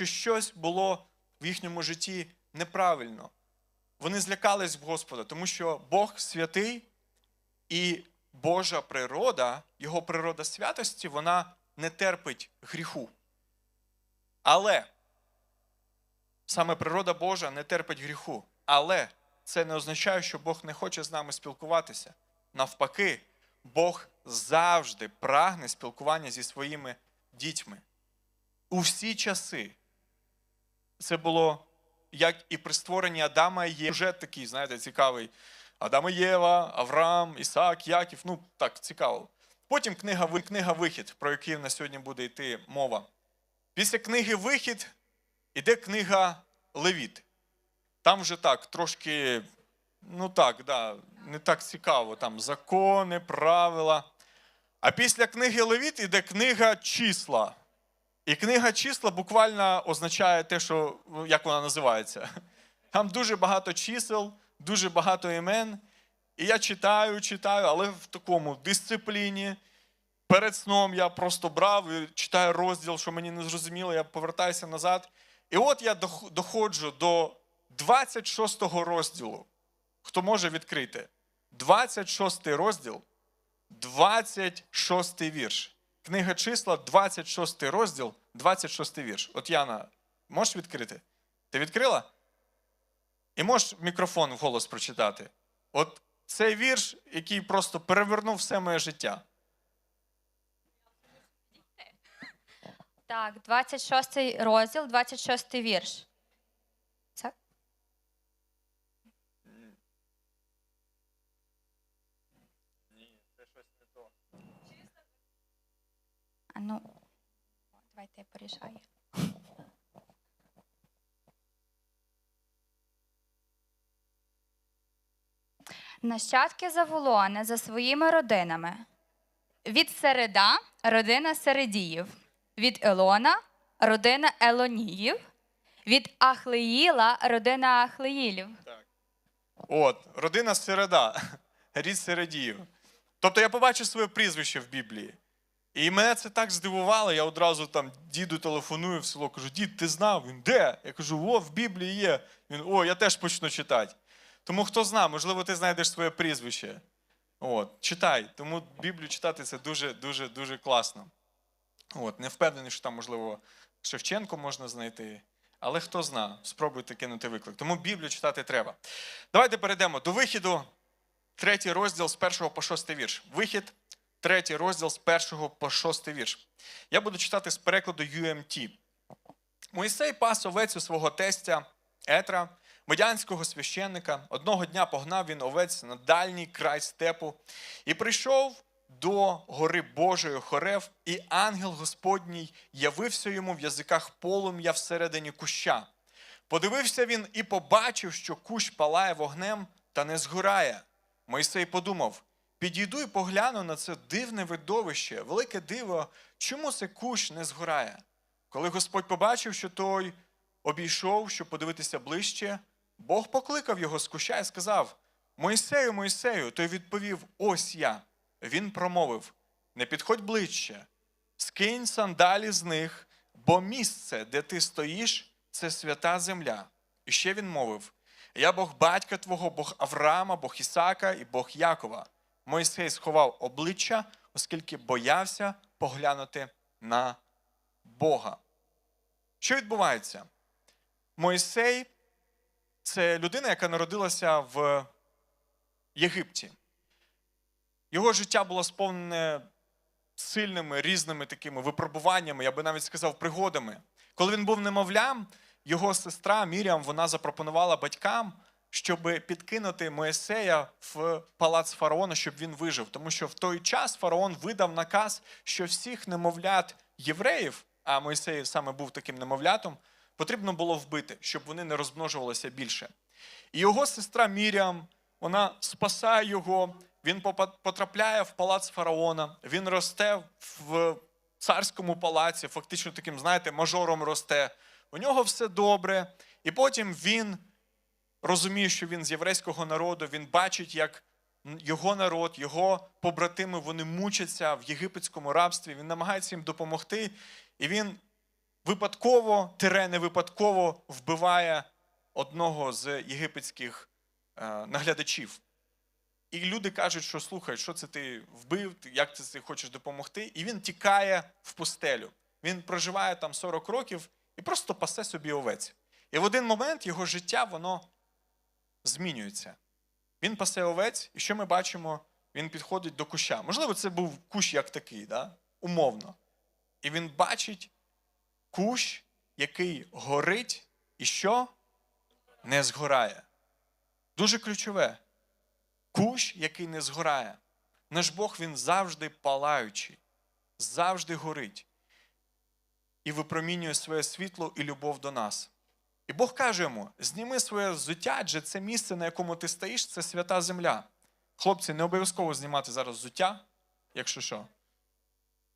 що щось було в їхньому житті неправильно. Вони злякались Господа, тому що Бог святий і Божа природа, його природа святості, вона не терпить гріху. Але саме природа Божа не терпить гріху. Але це не означає, що Бог не хоче з нами спілкуватися. Навпаки, Бог завжди прагне спілкування зі своїми дітьми. У всі часи. Це було як і при створенні Адама і Єви. Сюжет такий, знаєте, цікавий. Адам і Єва, Авраам, Ісаак, Яків. Ну, так, цікаво. Потім книга, книга Вихід, про який на сьогодні буде йти мова. Після книги Вихід іде книга Левіт. Там вже так, трошки, ну так, да, не так цікаво. Там закони, правила. А після книги Левіт іде книга числа. І книга числа буквально означає те, що ну, як вона називається. Там дуже багато чисел, дуже багато імен. І я читаю, читаю, але в такому дисципліні. Перед сном я просто брав і читаю розділ, що мені не зрозуміло, я повертаюся назад. І от я доходжу до 26 розділу. Хто може відкрити? 26 розділ, 26 вірш. Книга числа, 26 розділ, 26 вірш. От Яна, можеш відкрити? Ти відкрила? І можеш мікрофон вголос прочитати. От цей вірш, який просто перевернув все моє життя. Так, 26 розділ, 26 вірш. Ну, давайте я порішаю. Нащадки Заволони за своїми родинами. Від Середа родина Середіїв, від Елона родина Елоніїв, від Ахлеїла родина Ахлеїлів. От, родина Середа, рід Середіїв. Тобто я побачив своє прізвище в Біблії. І мене це так здивувало, я одразу там діду телефоную в село, кажу, дід, ти знав? Він де? Я кажу, о, в Біблії є. Він, о, я теж почну читати. Тому хто знає, можливо, ти знайдеш своє прізвище. От, читай. Тому Біблію читати це дуже, дуже, класно. От, не впевнений, що там, можливо, Шевченко можна знайти. Але хто зна, спробуйте кинути виклик. Тому Біблію читати треба. Давайте перейдемо до вихіду, третій розділ з першого по шостий вірш. Вихід, третій розділ з першого по шостий вірш. Я буду читати з перекладу UMT. Моїсей пас овець у свого тестя Етра, медянського священника. Одного дня погнав він овець на дальній край степу і прийшов до гори Божої Хорев, і ангел Господній явився йому в язиках полум'я всередині куща. Подивився він і побачив, що кущ палає вогнем та не згорає. Мойсей подумав: підійду і погляну на це дивне видовище, велике диво, чому це кущ не згорає? Коли Господь побачив, що той обійшов, щоб подивитися ближче, Бог покликав його з куща і сказав: Мойсею, Мойсею, той відповів: Ось я. Він промовив: Не підходь ближче, скинь сандалі з них, бо місце, де ти стоїш, це свята земля. І ще він мовив: Я Бог батька твого, Бог Авраама, Бог Ісака і Бог Якова. Мойсей сховав обличчя, оскільки боявся поглянути на Бога. Що відбувається? Мойсей це людина, яка народилася в Єгипті. Його життя було сповнене сильними різними такими випробуваннями, я би навіть сказав, пригодами. Коли він був немовлям, його сестра Мірям вона запропонувала батькам, щоб підкинути Моїсея в палац фараона, щоб він вижив. Тому що в той час фараон видав наказ, що всіх немовлят євреїв, а Моїсей саме був таким немовлятом, потрібно було вбити, щоб вони не розмножувалися більше. І його сестра Мірям, вона спасає його, він потрапляє в палац фараона, він росте в царському палаці, фактично таким, знаєте, мажором росте. У нього все добре. І потім він розуміє, що він з єврейського народу, він бачить, як його народ, його побратими, вони мучаться в єгипетському рабстві, він намагається їм допомогти. І він випадково, тире не випадково вбиває одного з єгипетських е, наглядачів. І люди кажуть, що слухай, що це ти вбив, як це ти хочеш допомогти. І він тікає в пустелю. Він проживає там 40 років і просто пасе собі овець. І в один момент його життя воно змінюється. Він пасе овець, і що ми бачимо? Він підходить до куща. Можливо, це був кущ як такий, да? умовно. І він бачить кущ, який горить, і що? Не згорає. Дуже ключове. Кущ, який не згорає. Наш Бог він завжди палаючий, завжди горить і випромінює своє світло і любов до нас. І Бог каже йому: зніми своє взуття, адже це місце, на якому ти стоїш, це свята земля. Хлопці, не обов'язково знімати зараз взуття, якщо що.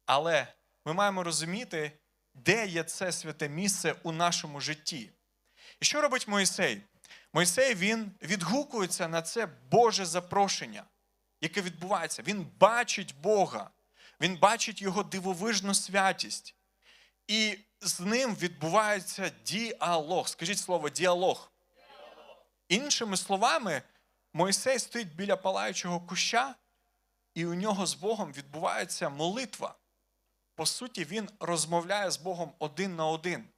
Але ми маємо розуміти, де є це святе місце у нашому житті. І що робить Мойсей? Мойсей він відгукується на це Боже запрошення, яке відбувається. Він бачить Бога, він бачить Його дивовижну святість. І з ним відбувається діалог. Скажіть слово діалог. Іншими словами, Мойсей стоїть біля палаючого куща, і у нього з Богом відбувається молитва. По суті, він розмовляє з Богом один на один.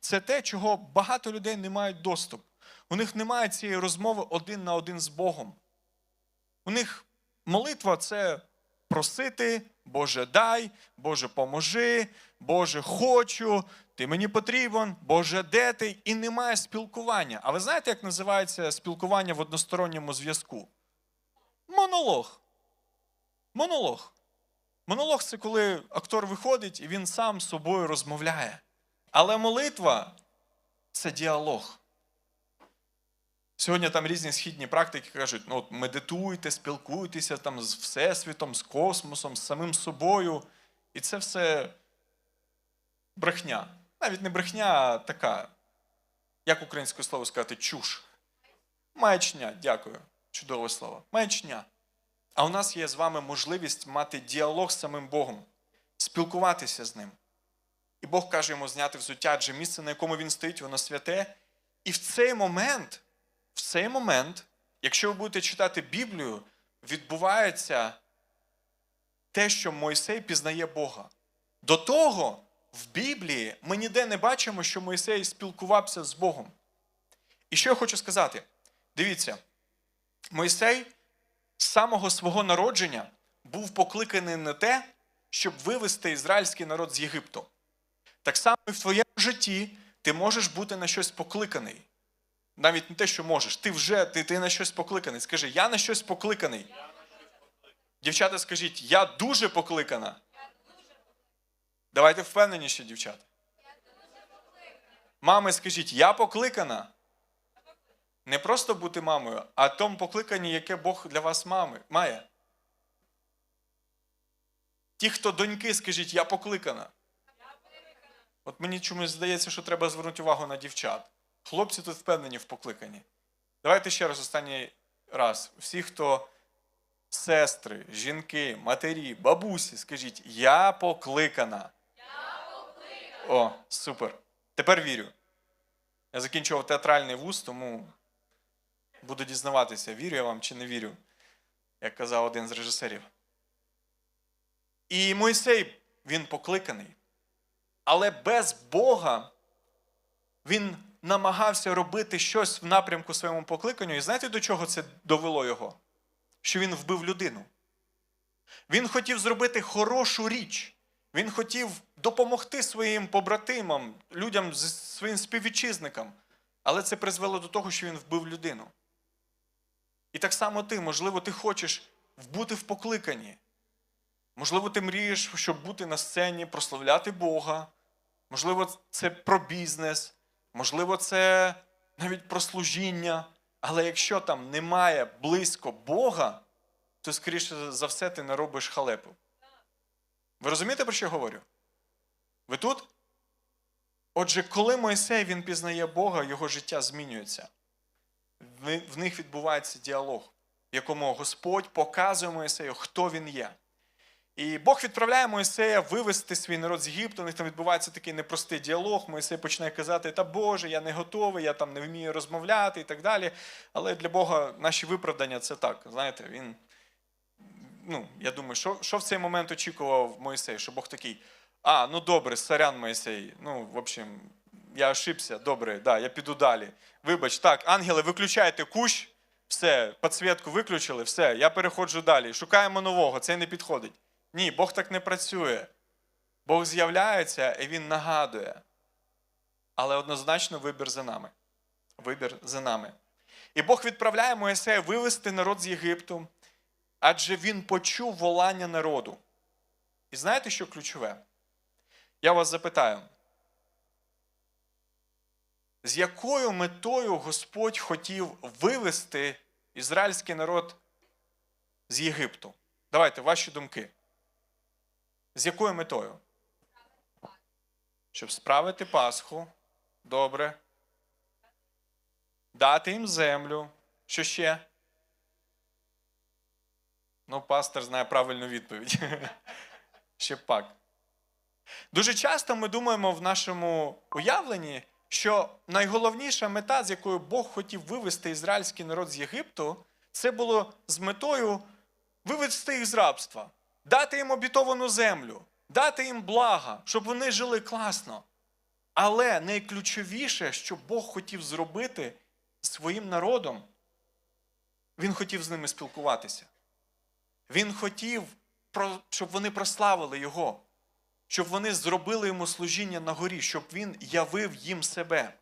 Це те, чого багато людей не мають доступ. У них немає цієї розмови один на один з Богом. У них молитва це просити, Боже, дай, Боже, поможи, Боже, хочу, ти мені потрібен, Боже, де ти? І немає спілкування. А ви знаєте, як називається спілкування в односторонньому зв'язку? Монолог. Монолог. Монолог це коли актор виходить і він сам з собою розмовляє. Але молитва це діалог. Сьогодні там різні східні практики кажуть: ну, от медитуйте, спілкуйтеся там з Всесвітом, з космосом, з самим собою. І це все брехня. Навіть не брехня, а така, як українською слово сказати, чуш. Маячня, дякую. Чудове слово. Маячня. А у нас є з вами можливість мати діалог з самим Богом, спілкуватися з ним. І Бог каже йому зняти взуття, адже місце, на якому він стоїть, воно святе. І в цей момент, в цей момент, якщо ви будете читати Біблію, відбувається те, що Мойсей пізнає Бога. До того в Біблії ми ніде не бачимо, що Мойсей спілкувався з Богом. І що я хочу сказати? Дивіться, Мойсей з самого свого народження був покликаний на те, щоб вивести ізраїльський народ з Єгипту. Так само і в твоєму житті ти можеш бути на щось покликаний. Навіть не те, що можеш, ти вже ти, ти на щось покликаний. Скажи, я на щось покликаний. Дівчата, скажіть, я дуже покликана. Давайте впевненіші, дівчата. Мами, скажіть, я покликана. Не просто бути мамою, а тому покликанні, яке Бог для вас мами, має. Ті, хто доньки, скажіть, я покликана. От мені чомусь здається, що треба звернути увагу на дівчат. Хлопці тут впевнені в покликанні. Давайте ще раз останній раз. Всі, хто сестри, жінки, матері, бабусі, скажіть, я покликана. Я покликана. О, супер. Тепер вірю. Я закінчував театральний вуз, тому буду дізнаватися, вірю я вам чи не вірю, як казав один з режисерів. І Мойсей, він покликаний. Але без Бога він намагався робити щось в напрямку своєму покликанню. І знаєте, до чого це довело його? Що він вбив людину. Він хотів зробити хорошу річ. Він хотів допомогти своїм побратимам, людям, своїм співвітчизникам. Але це призвело до того, що він вбив людину. І так само ти, можливо, ти хочеш бути в покликанні. Можливо, ти мрієш, щоб бути на сцені, прославляти Бога. Можливо, це про бізнес, можливо, це навіть про служіння. Але якщо там немає близько Бога, то, скоріше за все, ти не робиш халепу. Ви розумієте, про що я говорю? Ви тут? Отже, коли Мойсей він пізнає Бога, його життя змінюється. В них відбувається діалог, в якому Господь показує Моїсею, хто він є. І Бог відправляє Моїсея вивести свій народ з Єгипту. У них там відбувається такий непростий діалог. Моїсей починає казати: Та Боже, я не готовий, я там не вмію розмовляти і так далі. Але для Бога наші виправдання це так. Знаєте, він. Ну, я думаю, що, що в цей момент очікував Моїсей? Що Бог такий. А, ну добре, сорян Моїсей. Ну, в общем, я ошибся, добре, да, я піду далі. Вибач, так, ангели, виключайте кущ, все, підсвітку виключили, все, я переходжу далі. Шукаємо нового, це не підходить. Ні, Бог так не працює. Бог з'являється і Він нагадує. Але однозначно вибір за нами. Вибір за нами. І Бог відправляє Моїсея вивести народ з Єгипту, адже він почув волання народу. І знаєте, що ключове? Я вас запитаю, з якою метою Господь хотів вивести ізраїльський народ з Єгипту? Давайте ваші думки. З якою метою? Щоб справити Пасху. Добре. Дати їм землю. Що ще? Ну, пастор знає правильну відповідь. Ще пак. Дуже часто ми думаємо в нашому уявленні, що найголовніша мета, з якою Бог хотів вивести ізраїльський народ з Єгипту, це було з метою вивести їх з рабства, дати їм обітовану землю, дати їм блага, щоб вони жили класно. Але найключовіше, що Бог хотів зробити своїм народом, він хотів з ними спілкуватися. Він хотів, щоб вони прославили Його, щоб вони зробили йому служіння на горі, щоб він явив їм себе.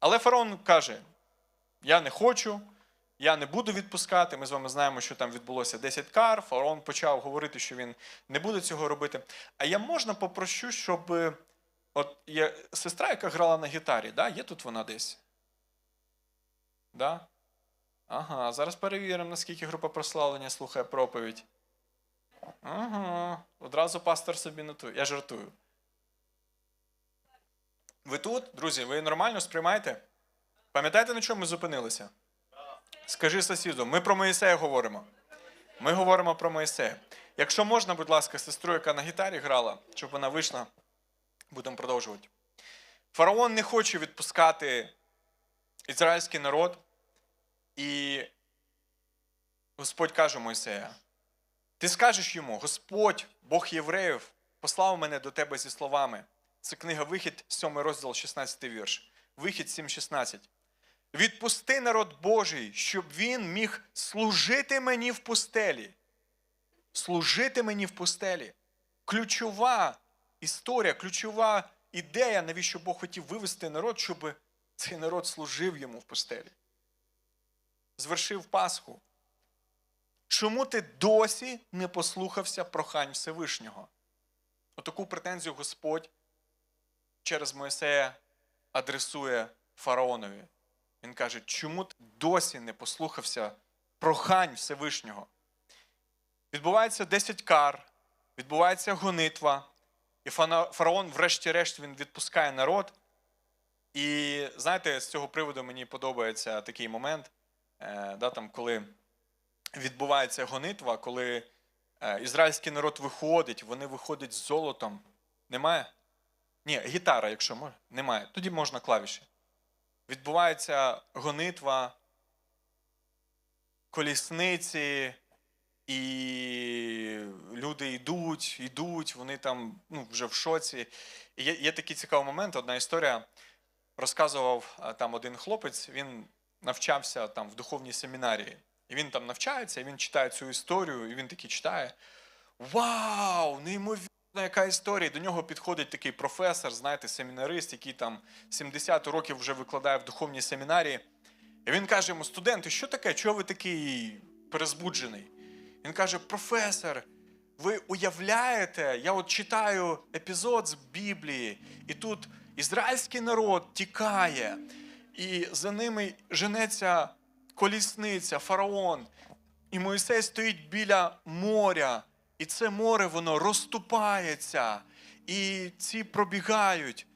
Але фараон каже: Я не хочу, я не буду відпускати. Ми з вами знаємо, що там відбулося 10 кар. Фараон почав говорити, що він не буде цього робити. А я можна попрошу, щоб. е, От є сестра, яка грала на гітарі, да? є тут вона десь? Да? Ага, зараз перевіримо, наскільки група прославлення слухає проповідь. Ага, одразу пастор собі нотує. Я жартую. Ви тут, друзі, ви нормально сприймаєте? Пам'ятаєте, на чому ми зупинилися? Скажи сусіду, ми про Моїсея говоримо. Ми говоримо про Моїсея. Якщо можна, будь ласка, сестру, яка на гітарі грала, щоб вона вийшла, будемо продовжувати. Фараон не хоче відпускати ізраїльський народ, і Господь каже Мойсея: ти скажеш йому, Господь, Бог євреїв, послав мене до тебе зі словами. Це книга Вихід, 7 розділ, 16 вірш. Вихід 7,16. Відпусти народ Божий, щоб він міг служити мені в пустелі. Служити мені в пустелі. Ключова історія, ключова ідея, навіщо Бог хотів вивести народ, щоб цей народ служив йому в пустелі. Звершив Пасху. Чому ти досі не послухався прохань Всевишнього? Отаку претензію Господь через Моїсея адресує фараонові. Він каже, чому ти досі не послухався прохань Всевишнього? Відбувається 10 кар, відбувається гонитва, і фараон, врешті-решт, він відпускає народ. І знаєте, з цього приводу мені подобається такий момент, е, да, там, коли відбувається гонитва, коли е, ізраїльський народ виходить, вони виходять з золотом. Немає? Ні, гітара, якщо може, немає. Тоді можна клавіші. Відбувається гонитва, колісниці, і люди йдуть, йдуть, вони там ну, вже в шоці. І є, є такий цікавий момент, одна історія. Розказував там один хлопець, він навчався там в духовній семінарії. І він там навчається, і він читає цю історію, і він такий читає: Вау! Неймовірно, яка історія! До нього підходить такий професор, знаєте, семінарист, який там 70 років вже викладає в духовній семінарії. І він каже йому: студенти, що таке? Чого ви такий перезбуджений? Він каже: професор, ви уявляєте, я от читаю епізод з Біблії, і тут ізраїльський народ тікає, і за ними женеться колісниця, фараон. І Моїсей стоїть біля моря, і це море воно розступається, і ці пробігають.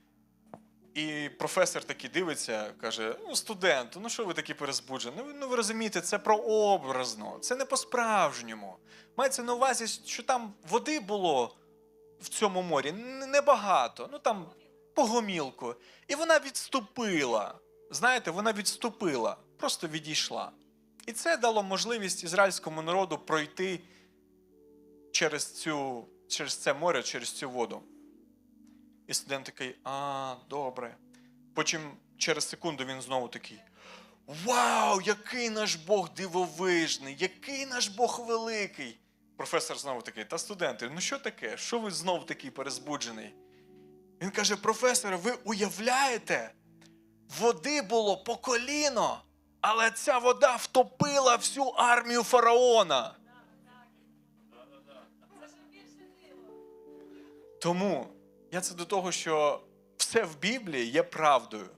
І професор такий дивиться, каже: ну, студент, ну що ви такі перезбуджені? Ну, ви- ну розумієте, це прообразно, це не по-справжньому. Мається на увазі, що там води було в цьому морі небагато, ну там по гомілку. І вона відступила. Знаєте, вона відступила, просто відійшла. І це дало можливість ізраїльському народу пройти через, цю, через це море, через цю воду. І студент такий, а, добре. Потім через секунду він знову такий. Вау, який наш Бог дивовижний, який наш Бог великий. Професор знову такий, та студенти, ну що таке? Що ви знов такий перезбуджений? Він каже: професоре, ви уявляєте? Води було по коліно, але ця вода втопила всю армію фараона. Тому я це до того, що все в Біблії є правдою.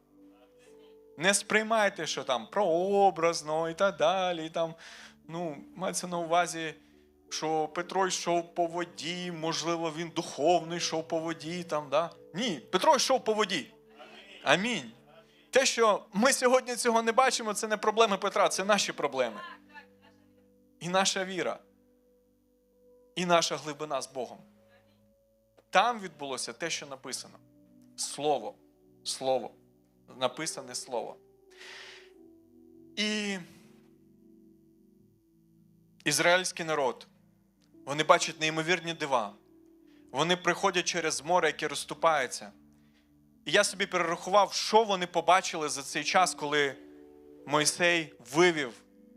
Не сприймайте, що там прообразно і так далі. І там, ну, мається на увазі, що Петро йшов по воді, можливо, він духовно йшов по воді. Там, да? Ні, Петро йшов по воді. Амінь. Те, що ми сьогодні цього не бачимо, це не проблеми Петра, це наші проблеми. І наша віра, і наша глибина з Богом. Там відбулося те, що написано. Слово. Слово. Написане слово. І ізраїльський народ. Вони бачать неймовірні дива. Вони приходять через море, яке розступається. І я собі перерахував, що вони побачили за цей час, коли Мойсей вивів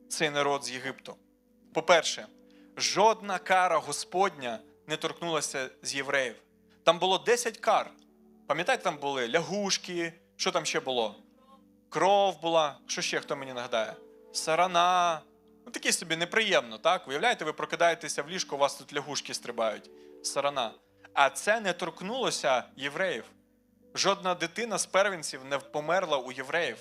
цей народ з Єгипту. По-перше, жодна кара Господня не торкнулася з євреїв. Там було 10 кар. Пам'ятаєте, там були лягушки, що там ще було? Кров була. Що ще хто мені нагадає? Сарана. Ну, такі собі неприємно, так? Уявляєте, ви прокидаєтеся в ліжку, у вас тут лягушки стрибають. Сарана. А це не торкнулося євреїв. Жодна дитина з первенців не померла у євреїв.